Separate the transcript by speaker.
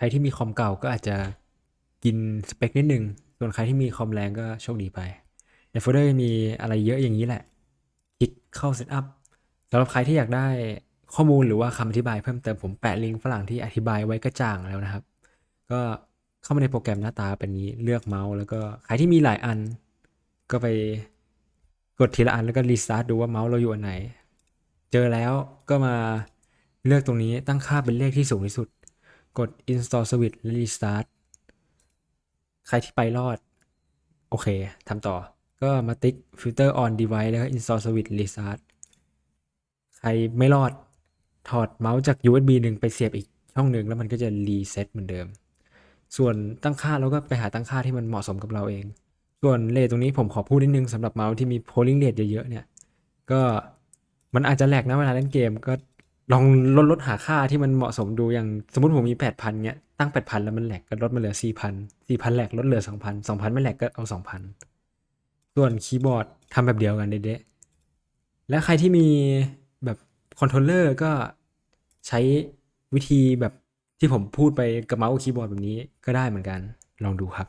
Speaker 1: ใครที่มีคอมเก่าก็อาจจะกินสเปคนิดนึง ส่วนใครที่มีคอมแรงก็โชคดีไป ในโฟลเดอร์มีอะไรเยอะอย่างนี้แหละ คลิกเข้า Setup สำหรับใครที่อยากได้ข้อมูลหรือว่าคำอธิบายเพิ่มเติมผมแปะลิงก์ฝรั่งที่อธิบายไว้กระจ่างแล้วนะครับ ก็เข้ามาในโปรแกรมหน้าตาเป็นนี้เลือกเมาส์แล้วก็ใครที่มีหลายอัน ก็ไปกดทีละอันแล้วก็รีสตาร์ทดูว่าเมาส์เราอยู่อันไหน เจอแล้วก็มาเลือกตรงนี้ตั้งค่าเป็นเลขที่สูงที่สุด กด install switch และ restart ใครที่ไปรอด โอเคทำต่อ ก็มาติ๊ก filter on device แล้วก็ install switch restart ใครไม่รอดถอดเมาส์จาก USB หนึ่งไปเสียบอีกช่องหนึ่งแล้วมันก็จะรีเซ็ตเหมือนเดิม ส่วนตั้งค่าเราก็ไปหาตั้งค่าที่มันเหมาะสมกับเราเอง ส่วนเลทตรงนี้ผมขอพูดนิดนึงสำหรับเมาส์ที่มี polling rate เยอะๆเนี่ย ก็มันอาจจะแหลกนะเวลาเล่นเกมก็ ลองลดลดหาค่าที่มันเหมาะสมดูอย่างสมมติผมมี8,000เนี้ยตั้ง8,000แล้วมันแหลกก็ลดมาเหลือ4,000 4,000แหลกลดเหลือ2,000 2,000ไม่แหลกก็เอา2,000ส่วนคีย์บอร์ดทำแบบเดียวกันเด๊ะและใครที่มีแบบคอนโทรลเลอร์ก็ใช้วิธีแบบที่ผมพูดไปกับเมาส์คีย์บอร์ดแบบนี้ก็ได้เหมือนกันลองดูครับ